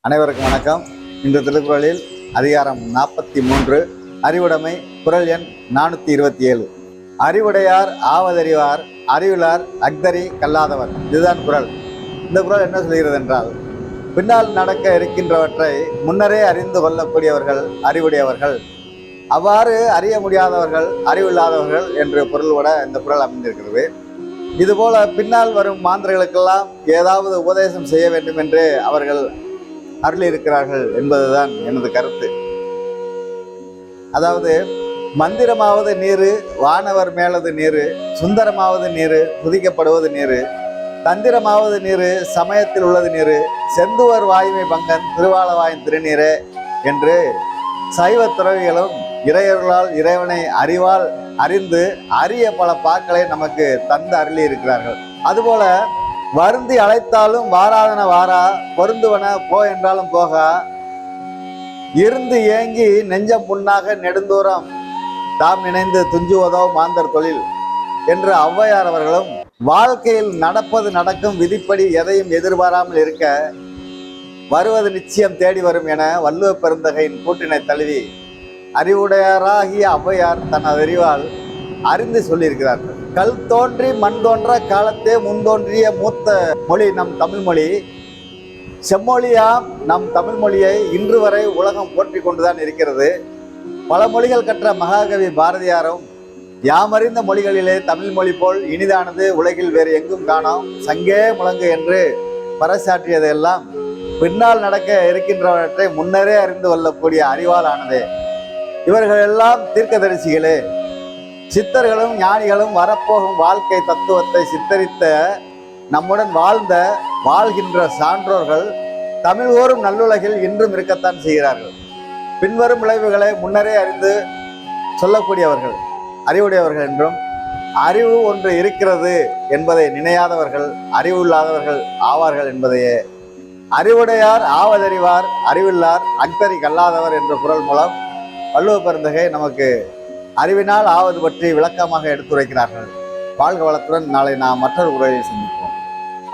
அனைவருக்கும் வணக்கம். இந்த திருக்குறளில் அதிகாரம் நாற்பத்தி மூன்று அறிவுடைமை குரல் எண் நானூற்றி இருபத்தி ஏழு. அறிவுடையார் ஆவதறிவார் அறிவிலார் அக்தரி கல்லாதவர். இதுதான் குரல். இந்த குரல் என்ன சொல்கிறது என்றால் பின்னால் நடக்க இருக்கின்றவற்றை முன்னரே அறிந்து கொள்ளக்கூடியவர்கள் அறிவுடையவர்கள். அவ்வாறு அறிய முடியாதவர்கள் அறிவில்லாதவர்கள் என்று பொருள்பட இந்த குரல் அமைந்திருக்கிறது. இதுபோல பின்னால் வரும் மாந்திரர்களுக்கெல்லாம் ஏதாவது உபதேசம் செய்ய வேண்டும் என்று அவர்கள் அருளியிருக்கிறார்கள் என்பதுதான் எனது கருத்து. அதாவது மந்திரமாவது நீரு வானவர் மேலது நீரு சுந்தரமாவது நீரு புதிக்கப்படுவது நீரு தந்திரமாவது நீரு சமயத்தில் உள்ளது நீரு செந்துவர் வாயுமை பங்கன் திருவாளவாயின் திருநீரே என்று சைவ துறவிகளும் இறையர்களால் இறைவனை அறிவால் அறிந்து அரிய பல பாக்களை நமக்கு தந்து அருளி இருக்கிறார்கள். அதுபோல வருந்தி அழைத்தாலும் வாராதன வாரா பொருந்துவன போ என்றாலும் போகா. இருந்து ஏங்கி நெஞ்சம் புண்ணாக நெடுந்தூரம் தாம் இணைந்து துஞ்சுவதோ மாந்தர் தொழில் என்று ஔவையார் அவர்களும் வாழ்க்கையில் நடப்பது நடக்கும் விதிப்படி எதையும் எதிர்பாராமல் இருக்க வருவது நிச்சயம் தேடி வரும் என வள்ளுவ பெருந்தகையின் கூட்டினை தழுவி அறிவுடையாராகிய ஔவையார் தன் அறிவால் அறிந்து சொல்லியிருக்கிறார்கள். கல் தோன்றி மண் தோன்ற காலத்தே முன்தோன்றிய மூத்த மொழி நம் தமிழ்மொழி செம்மொழியாம் நம் தமிழ்மொழியை இன்று வரை உலகம் போற்றி கொண்டுதான் இருக்கிறது. பல மொழிகள் கற்ற மகாகவி பாரதியாரும் யாமறிந்த மொழிகளிலே தமிழ் மொழி போல் இனிதானது உலகில் வேறு எங்கும் காணோம். சங்கே முழங்கு என்று பறைசாற்றியதெல்லாம் பின்னால் நடக்க இருக்கின்றவற்றை முன்னரே அறிந்து கொள்ளக்கூடிய அறிவாலானதே. இவர்கள் எல்லாம் தீர்க்கதரிசிகளே. சித்தர்களும் ஞானிகளும் வரப்போகும் வாழ்க்கை தத்துவத்தை சித்தரித்த நம்முடன் வாழ்ந்த வாழ்கின்ற சான்றோர்கள் தமிழ் ஓரும் நல்லுலகில் இன்றும் இருக்கத்தான் செய்கிறார்கள். பின்வரும் விளைவுகளை முன்னரே அறிந்து சொல்லக்கூடியவர்கள் அறிவுடையவர்கள் என்றும் அறிவு ஒன்று இருக்கிறது என்பதை நினையாதவர்கள் அறிவு இல்லாதவர்கள் ஆவார்கள் என்பதையே. அறிவுடையார் ஆவதறிவார் அறிவில்லார் அக்தரி கல்லாதவர் என்ற குரல் மூலம் வள்ளுவ பெருந்தகை நமக்கு அறிவினால் ஆவது பற்றி விளக்கமாக எடுத்துரைக்கிறார்கள். வாழ்க வளத்துடன் நாளை நாம் மற்றொரு உரையை சந்திப்போம்.